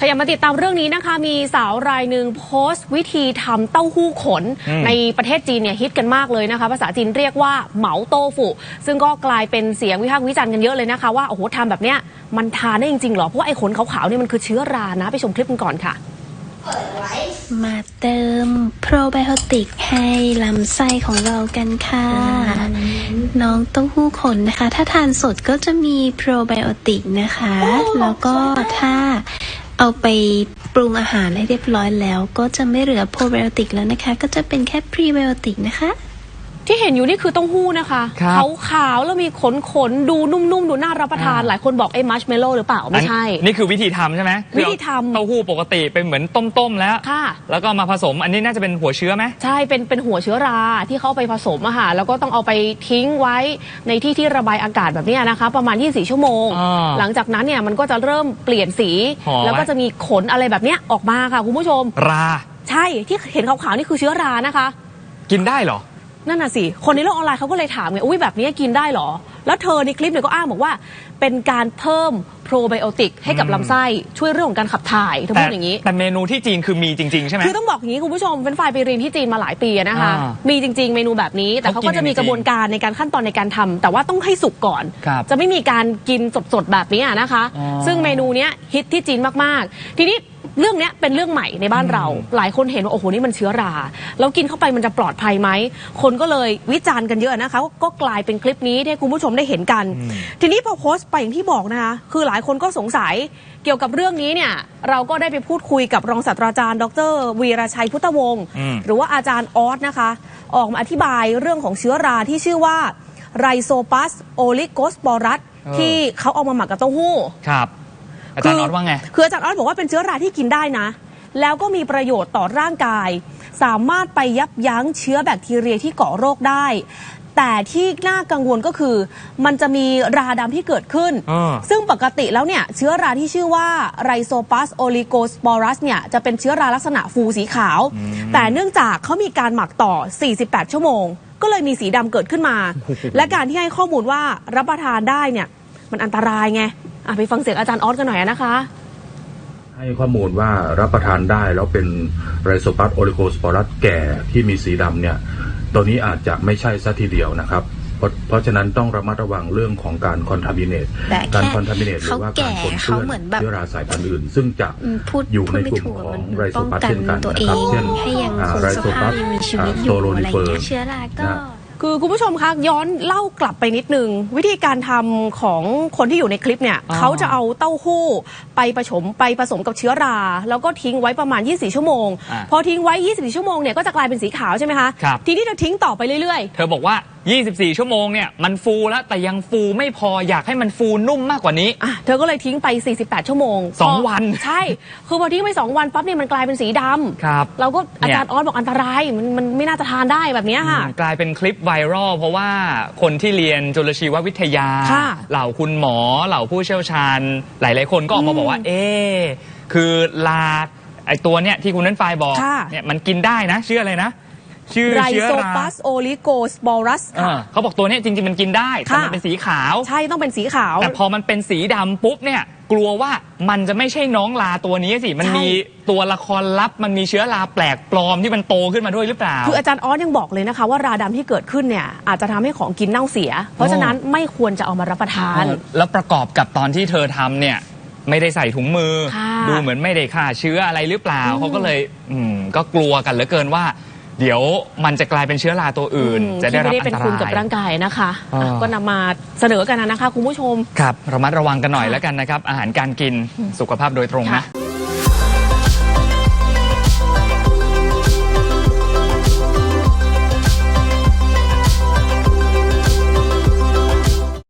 ขยับมาติดตามเรื่องนี้นะคะ มีสาวรายหนึ่งโพสต์วิธีทำเต้าหู้ขนอืมในประเทศจีนเนี่ยฮิตกันมากเลยนะคะ ภาษาจีนเรียกว่าเหมาโต้ฟุ ซึ่งก็กลายเป็นเสียงวิพากษ์วิจารณ์กันเยอะเลยนะคะ ว่าโอ้โหทำแบบเนี้ยมันทานได้จริงๆเหรอ เพราะว่าไอ้ขนขาวๆเนี่ยมันคือเชื้อรานะ ไปชมคลิปกันก่อนค่ะ มาเติมโปรไบโอติกให้ลำไส้ของเรากันค่ะน้องเต้าหู้ขนนะคะ ถ้าทานสดก็จะมีโปรไบโอติกนะคะ แล้วก็ถ้า เอาไปปรุงอาหารให้เรียบร้อยแล้ว ก็จะไม่เหลือโปรไบโอติกแล้วนะคะ ก็จะเป็นแค่พรีไบโอติกนะคะ ที่เห็นอยู่นี่คือเต้าหู้นะคะครับขาวๆแล้วมีขนขนๆดูนุ่มๆ ดูน่ารับประทาน อ่า หลายคนบอกไอ้มัชเมลโล่หรือเปล่า ไม่ใช่ อันนี่คือวิธีทำใช่ไหมคือวิธีทำ เต้าหู้ปกติเป็นเหมือนต้มๆแล้ว ค่ะ แล้วก็มาผสมอันนี้น่าจะเป็นหัวเชื้อไหม ใช่ เป็น เป็นหัวเชื้อราที่เขาเอาไปผสมอะค่ะ แล้วก็ต้องเอาไปทิ้งไว้ในที่ที่ระบายอากาศแบบเนี้ยนะคะ ประมาณ 24 ชั่วโมง อ่าหลังจากนั้นเนี่ยมันก็จะเริ่มเปลี่ยนสีห่อไว้แล้วก็จะมีขนอะไรแบบเนี้ยออกมาค่ะคุณผู้ชม รา ใช่ ที่เห็นขาวๆนี่คือเชื้อรานะคะ กินได้เหรอ นั่นน่ะสิ คนในโลกออนไลน์เขาก็เลยถามไง อุ้ยแบบนี้กินได้เหรอ แล้วเธอในคลิปเนี่ยก็อ้างบอกว่า เป็นการเพิ่มโปรไบโอติกให้กับอืมลำไส้ช่วยเรื่องของการขับถ่ายเธอพูดอย่างนี้ แต่เมนูที่จีนคือมีจริง ๆ ใช่ไหมคือต้องบอกอย่างนี้คุณผู้ชมเป็นฝ่ายไปเรียนที่จีนมาหลายปีอะนะคะอ่ามีจริง ๆ เมนูแบบนี้ แต่เขาเขากินก็จะมีจริงๆกระบวนการในการขั้นตอนในการทำแต่ว่าต้องให้สุกก่อนครับจะไม่มีการกินสดๆแบบนี้อะนะคะอ๋อซึ่งเมนูเนี้ยฮิตที่จีนมากๆ ทีนี้ เรื่องเนี้ยเป็นเรื่องใหม่ในบ้านเรา หลายคนเห็นว่าโอ้โหนี่มันเชื้อราแล้วกินเข้าไปมันจะปลอดภัยไหมคนก็เลยวิจารณ์กันเยอะนะคะก็ก็กลายเป็นคลิปนี้ที่ให้คุณผู้ชมได้เห็นกัน ทีนี้พอโพสต์ไปอย่างที่บอกนะคะคือหลายคนก็สงสัยเกี่ยวกับเรื่องนี้เนี่ยเราก็ได้ไปพูดคุยกับรองศาสตราจารย์ ดร วีรชัยพุทธวงศ์อืมหรือว่าอาจารย์ออสนะคะ ออกมาอธิบายเรื่องของเชื้อราที่ชื่อว่าไรโซปัสโอลิโกสปอรัสที่เขาเอามาหมักกับเต้าหู้ครับ อาจารย์นอตว่าไง คืออาจารย์ออสบอกว่าเป็นเชื้อราที่กินได้นะ แล้วก็มีประโยชน์ต่อร่างกาย สามารถไปยับยั้งเชื้อแบคทีเรียที่ก่อโรคได้ แต่ที่น่ากังวลก็คือ มันจะมีราดำที่เกิดขึ้น อ่า ซึ่งปกติแล้วเนี่ยเชื้อราที่ชื่อว่าไรโซปัสโอลิโกสปอรัสเนี่ยจะเป็นเชื้อราลักษณะฟูสีขาว แต่เนื่องจากเขามีการหมักต่อ 48 ชั่วโมง ก็เลยมีสีดำเกิดขึ้นมา และการที่ให้ข้อมูลว่ารับประทานได้เนี่ยมันอันตรายไง อะไปฟังเสียงอาจารย์ออสกันหน่อยนะคะให้ข้อมูลว่ารับประทานได้แล้วเป็นไรโซปัสโอลิโกสปอรัสแก่ที่มีสีดำเนี่ยตัวนี้อาจจะไม่ใช่ซะทีเดียวนะครับ เพราะเพราะฉะนั้นต้องระมัดระวังเรื่องของการคอนทามิเนตแต่แค่การคอนทามิเนตหรือว่าการปนเขาเปื้อนเหมือนแบบเชื้อราสายพันธุ์อื่น ซึ่งจะอืมพูดอยู่ในพูดกลุ่มไถูของมันไรโซป้องปัสกันเช่นกันตัวเอนะครับงเช่นให้ยังอ่าคงไรสโซภาปัพสยังมีชีวิตอโซยู่โลอะไรนิเฟอเงี้ร์ยเชื้อราก็นะ คือคุณผู้ชมคะย้อนเล่ากลับไปนิดนึง วิธีการทำของคนที่อยู่ในคลิปเนี่ยอ๋อเขาจะเอาเต้าหู้ไปผสมไปผสมกับเชื้อรา แล้วก็ทิ้งไว้ประมาณ 24 ชั่วโมง อะพอทิ้งไว้ 24 ชั่วโมงเนี่ยก็จะกลายเป็นสีขาวใช่ไหมคะ ครับ ทีนี้จะทิ้งต่อไปเรื่อย เธอบอกว่า 24 ชั่วโมงเนี่ยมันฟูแล้วแต่ยังฟูไม่พออยากให้มันฟูนุ่มมากกว่านี้ๆอะเธอก็เลยทิ้งไป 48 ชั่วโมงสองพวัน ใช่ คือพอทิ้งไป 2 วันปั๊บเนี่ยมันกลายเป็นสีดำครับ เราก็อาเนี่ยจารย์ออสบอกอันตรายมันมันไม่น่าจะทานได้แบบเนี้ยค่ะอืมกลายเป็นคลิปไวรัลเพราะว่าคนที่เรียนจุลชีววิทยา ค่ะเหล่าคุณหมอเหล่าผู้เชี่ยวชาญ หลาย ๆ คนก็ออกมาบอกว่า เอ๊ะคือลาไอตัวเนี่ยที่คุณนั้นไฟล์บอกค่ะ เนี่ยมันกินได้นะชื่ออะไรนะ ชื่อไรเชื้อโซราปัสโอลิโกสปอรัสเออเขาบอกตัวเนี้ยจริงๆมันกินได้แต่ค่ะมันเป็นสีขาว ใช่ต้องเป็นสีขาว แต่พอมันเป็นสีดำปุ๊บเนี่ย กลัวว่ามันจะไม่ใช่น้องลาตัวนี้สิ มันใช่ มีตัวละครลับ มันมีเชื้อราแปลกปลอมที่มันโตขึ้นมาด้วยหรือเปล่า คืออาจารย์ออสยังบอกเลยนะคะ ว่าราดำที่เกิดขึ้นเนี่ยอาจจะทำให้ของกินเน่าเสีย เพราะฉะนั้นไม่ควรจะเอามารับประทานเออแล้วประกอบกับตอนที่เธอทำเนี่ย ไม่ได้ใส่ถุงมือ ค่ะดูเหมือนไม่ได้ฆ่าเชื้ออะไรหรือเปล่าเขาก็เลย อืมก็กลัวกันเหลือเกินว่า เดี๋ยวมันจะกลายเป็นเชื้อราตัวอื่นอืมจะได้รับที่อัไม่ได้เป็นนตคุณกับรายร่างกายนะคะอ๋ออะก็นำมาเสนอกันนะคะคุณผู้ชม ครับระมัดระวังกันหน่อยแล้วกันนะครับ อาหารการกินสุขภาพโดยตรงนะ ค่ะ